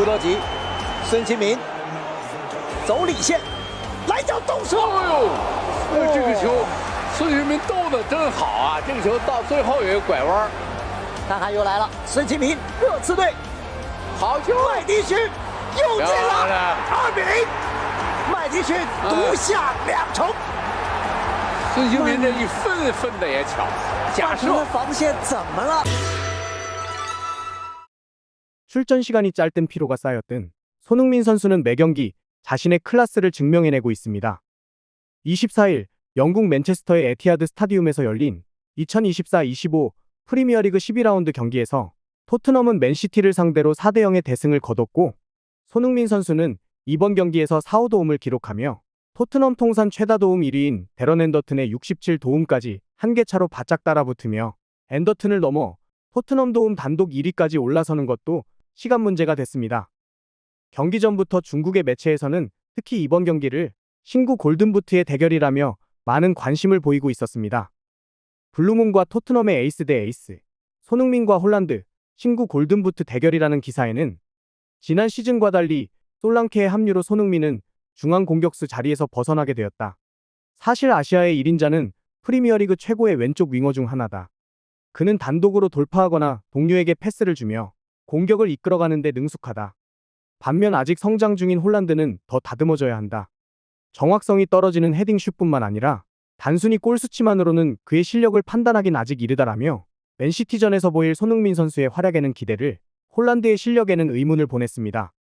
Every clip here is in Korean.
吴德吉、孙兴民走里线，来脚动手。哎呦，呃这个球，孙兴民兜的真好啊！这个球到最后有一个拐弯儿，看看又来了，孙兴民热刺队好球！麦迪逊又进了二比零，麦迪逊独下两城。孙兴民这一分分的也巧，假设防线怎么了？ 출전 시간이 짧든 피로가 쌓였든 손흥민 선수는 매 경기 자신의 클라스를 증명해내고 있습니다. 24일 영국 맨체스터의 에티하드 스타디움에서 열린 2024-25 프리미어리그 12라운드 경기에서 토트넘은 맨시티를 상대로 4대 0의 대승을 거뒀고 손흥민 선수는 이번 경기에서 4, 5도움을 기록하며 토트넘 통산 최다 도움 1위인 데런 앤더튼의 67도움까지 한 개 차로 바짝 따라붙으며 앤더튼을 넘어 토트넘 도움 단독 1위까지 올라서는 것도 시간 문제가 됐습니다. 경기 전부터 중국의 매체에서는 특히 이번 경기를 신구 골든부트의 대결이라며 많은 관심을 보이고 있었습니다. 블루문과 토트넘의 에이스 대 에이스, 손흥민과 홀란드, 신구 골든부트 대결이라는 기사에는 지난 시즌과 달리 솔랑케의 합류로 손흥민은 중앙 공격수 자리에서 벗어나게 되었다. 사실 아시아의 1인자는 프리미어리그 최고의 왼쪽 윙어 중 하나다. 그는 단독으로 돌파하거나 동료에게 패스를 주며 공격을 이끌어가는 데 능숙하다. 반면 아직 성장 중인 홀란드는 더 다듬어져야 한다. 정확성이 떨어지는 헤딩 슛뿐만 아니라 단순히 골 수치만으로는 그의 실력을 판단하긴 아직 이르다라며 맨시티전에서 보일 손흥민 선수의 활약에는 기대를, 홀란드의 실력에는 의문을 보냈습니다.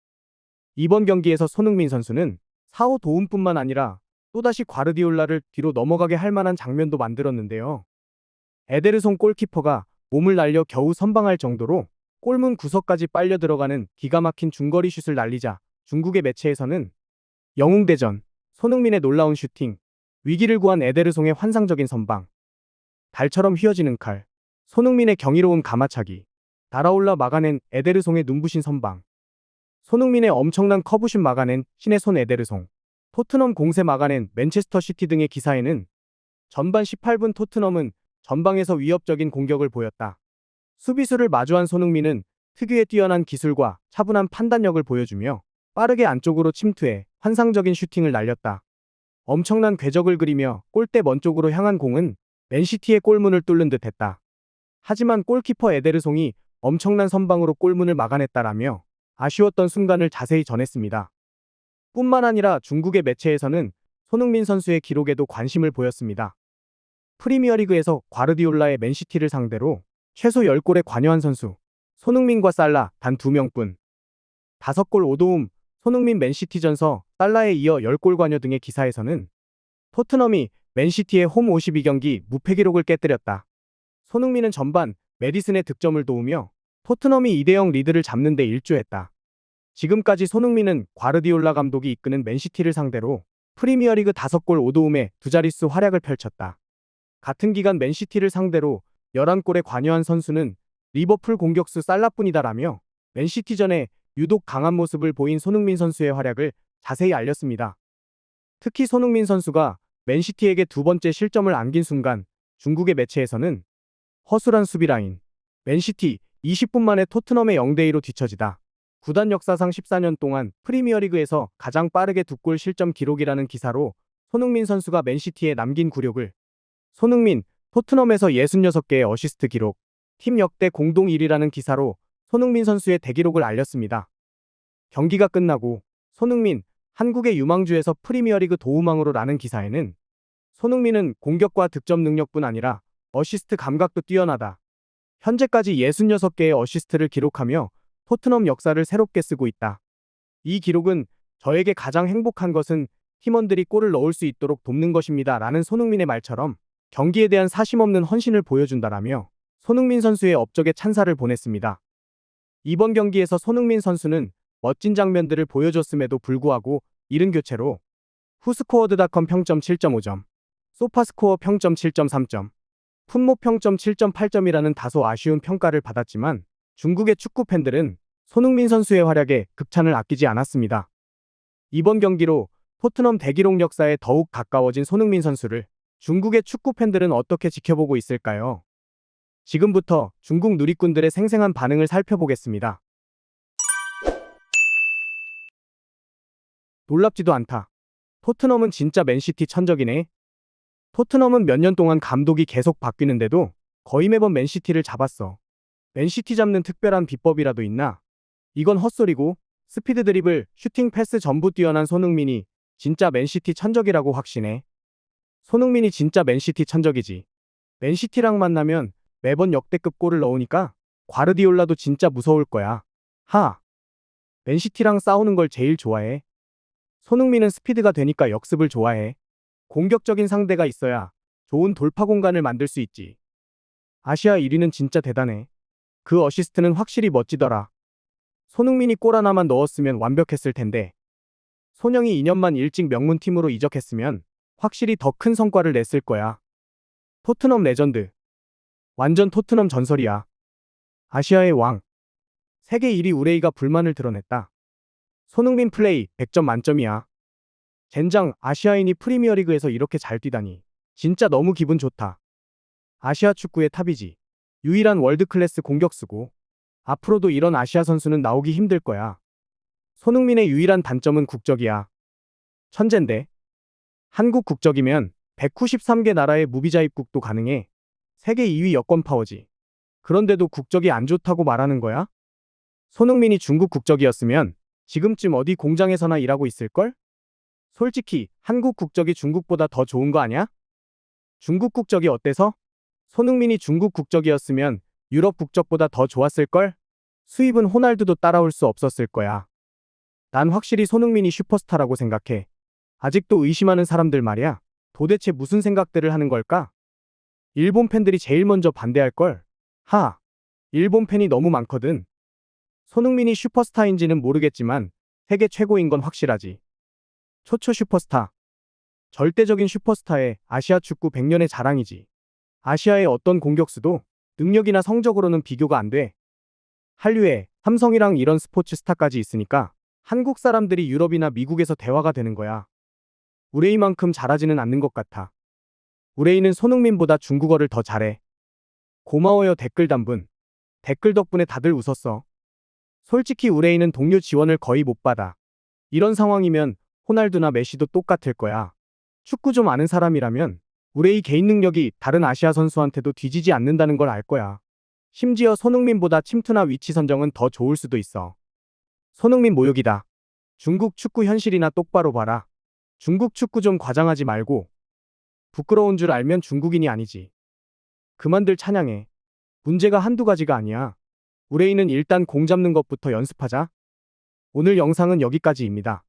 이번 경기에서 손흥민 선수는 4호 도움뿐만 아니라 또다시 과르디올라를 뒤로 넘어가게 할 만한 장면도 만들었는데요. 에데르송 골키퍼가 몸을 날려 겨우 선방할 정도로 골문 구석까지 빨려 들어가는 기가 막힌 중거리 슛을 날리자 중국의 매체에서는 영웅대전, 손흥민의 놀라운 슈팅, 위기를 구한 에데르송의 환상적인 선방, 달처럼 휘어지는 칼, 손흥민의 경이로운 가마차기, 달아올라 막아낸 에데르송의 눈부신 선방, 손흥민의 엄청난 커브슛 막아낸 신의 손 에데르송, 토트넘 공세 막아낸 맨체스터 시티 등의 기사에는 전반 18분 토트넘은 전방에서 위협적인 공격을 보였다. 수비수를 마주한 손흥민은 특유의 뛰어난 기술과 차분한 판단력을 보여주며 빠르게 안쪽으로 침투해 환상적인 슈팅을 날렸다. 엄청난 궤적을 그리며 골대 먼 쪽으로 향한 공은 맨시티의 골문을 뚫는 듯 했다. 하지만 골키퍼 에데르송이 엄청난 선방으로 골문을 막아냈다라며 아쉬웠던 순간을 자세히 전했습니다. 뿐만 아니라 중국의 매체에서는 손흥민 선수의 기록에도 관심을 보였습니다. 프리미어리그에서 과르디올라의 맨시티를 상대로 최소 10골에 관여한 선수, 손흥민과 살라 단 2명뿐. 5골 5도움, 손흥민 맨시티전서 살라에 이어 10골 관여 등의 기사에서는 토트넘이 맨시티의 홈 52경기 무패 기록을 깨뜨렸다. 손흥민은 전반 메디슨의 득점을 도우며 토트넘이 2대0 리드를 잡는 데 일조했다. 지금까지 손흥민은 과르디올라 감독이 이끄는 맨시티를 상대로 프리미어리그 5골 5도움의 두 자릿수 활약을 펼쳤다. 같은 기간 맨시티를 상대로 11골에 관여한 선수는 리버풀 공격수 살라뿐이다라며 맨시티전에 유독 강한 모습을 보인 손흥민 선수의 활약을 자세히 알렸습니다. 특히 손흥민 선수가 맨시티에게 두 번째 실점을 안긴 순간 중국의 매체에서는 허술한 수비 라인, 맨시티 20분 만에 토트넘의 0대2로 뒤처지다. 구단 역사상 14년 동안 프리미어리그에서 가장 빠르게 두 골 실점 기록이라는 기사로 손흥민 선수가 맨시티에 남긴 굴욕을 손흥민, 토트넘에서 66개의 어시스트 기록, 팀 역대 공동 1위라는 기사로 손흥민 선수의 대기록을 알렸습니다. 경기가 끝나고 손흥민, 한국의 유망주에서 프리미어리그 도우망으로 라는 기사에는 손흥민은 공격과 득점 능력뿐 아니라 어시스트 감각도 뛰어나다. 현재까지 66개의 어시스트를 기록하며 토트넘 역사를 새롭게 쓰고 있다. 이 기록은 저에게 가장 행복한 것은 팀원들이 골을 넣을 수 있도록 돕는 것입니다. 라는 손흥민의 말처럼 경기에 대한 사심없는 헌신을 보여준다라며 손흥민 선수의 업적에 찬사를 보냈습니다. 이번 경기에서 손흥민 선수는 멋진 장면들을 보여줬음에도 불구하고 이른 교체로 후스코어드닷컴 평점 7.5점, 소파스코어 평점 7.3점, 풋모 평점 7.8점이라는 다소 아쉬운 평가를 받았지만 중국의 축구 팬들은 손흥민 선수의 활약에 극찬을 아끼지 않았습니다. 이번 경기로 토트넘 대기록 역사에 더욱 가까워진 손흥민 선수를 중국의 축구 팬들은 어떻게 지켜보고 있을까요? 지금부터 중국 누리꾼들의 생생한 반응을 살펴보겠습니다. 놀랍지도 않다. 토트넘은 진짜 맨시티 천적이네. 토트넘은 몇 년 동안 감독이 계속 바뀌는데도 거의 매번 맨시티를 잡았어. 맨시티 잡는 특별한 비법이라도 있나? 이건 헛소리고 스피드 드리블, 슈팅 패스 전부 뛰어난 손흥민이 진짜 맨시티 천적이라고 확신해. 손흥민이 진짜 맨시티 천적이지. 맨시티랑 만나면 매번 역대급 골을 넣으니까 과르디올라도 진짜 무서울 거야. 하. 맨시티랑 싸우는 걸 제일 좋아해. 손흥민은 스피드가 되니까 역습을 좋아해. 공격적인 상대가 있어야 좋은 돌파 공간을 만들 수 있지. 아시아 1위는 진짜 대단해. 그 어시스트는 확실히 멋지더라. 손흥민이 골 하나만 넣었으면 완벽했을 텐데. 손영이 2년만 일찍 명문팀으로 이적했으면 확실히 더 큰 성과를 냈을 거야. 토트넘 레전드. 완전 토트넘 전설이야. 아시아의 왕. 세계 1위 우레이가 불만을 드러냈다. 손흥민 플레이 100점 만점이야. 젠장 아시아인이 프리미어리그에서 이렇게 잘 뛰다니. 진짜 너무 기분 좋다. 아시아 축구의 탑이지. 유일한 월드클래스 공격수고. 앞으로도 이런 아시아 선수는 나오기 힘들 거야. 손흥민의 유일한 단점은 국적이야. 천재인데. 한국 국적이면 193개 나라의 무비자 입국도 가능해. 세계 2위 여권 파워지. 그런데도 국적이 안 좋다고 말하는 거야? 손흥민이 중국 국적이었으면 지금쯤 어디 공장에서나 일하고 있을걸? 솔직히 한국 국적이 중국보다 더 좋은 거 아니야? 중국 국적이 어때서? 손흥민이 중국 국적이었으면 유럽 국적보다 더 좋았을걸? 수입은 호날두도 따라올 수 없었을 거야. 난 확실히 손흥민이 슈퍼스타라고 생각해. 아직도 의심하는 사람들 말이야. 도대체 무슨 생각들을 하는 걸까? 일본 팬들이 제일 먼저 반대할 걸? 하. 일본 팬이 너무 많거든. 손흥민이 슈퍼스타인지는 모르겠지만 세계 최고인 건 확실하지. 초초 슈퍼스타. 절대적인 슈퍼스타의 아시아 축구 100년의 자랑이지. 아시아의 어떤 공격수도 능력이나 성적으로는 비교가 안 돼. 한류에 삼성이랑 이런 스포츠 스타까지 있으니까 한국 사람들이 유럽이나 미국에서 대화가 되는 거야. 우레이만큼 잘하지는 않는 것 같아. 우레이는 손흥민보다 중국어를 더 잘해. 고마워요 댓글 단분. 댓글 덕분에 다들 웃었어. 솔직히 우레이는 동료 지원을 거의 못 받아. 이런 상황이면 호날두나 메시도 똑같을 거야. 축구 좀 아는 사람이라면 우레이 개인 능력이 다른 아시아 선수한테도 뒤지지 않는다는 걸 알 거야. 심지어 손흥민보다 침투나 위치 선정은 더 좋을 수도 있어. 손흥민 모욕이다. 중국 축구 현실이나 똑바로 봐라. 중국 축구 좀 과장하지 말고. 부끄러운 줄 알면 중국인이 아니지. 그만들 찬양해. 문제가 한두 가지가 아니야. 우레이는 일단 공 잡는 것부터 연습하자. 오늘 영상은 여기까지입니다.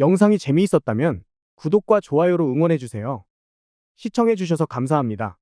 영상이 재미있었다면 구독과 좋아요로 응원해주세요. 시청해주셔서 감사합니다.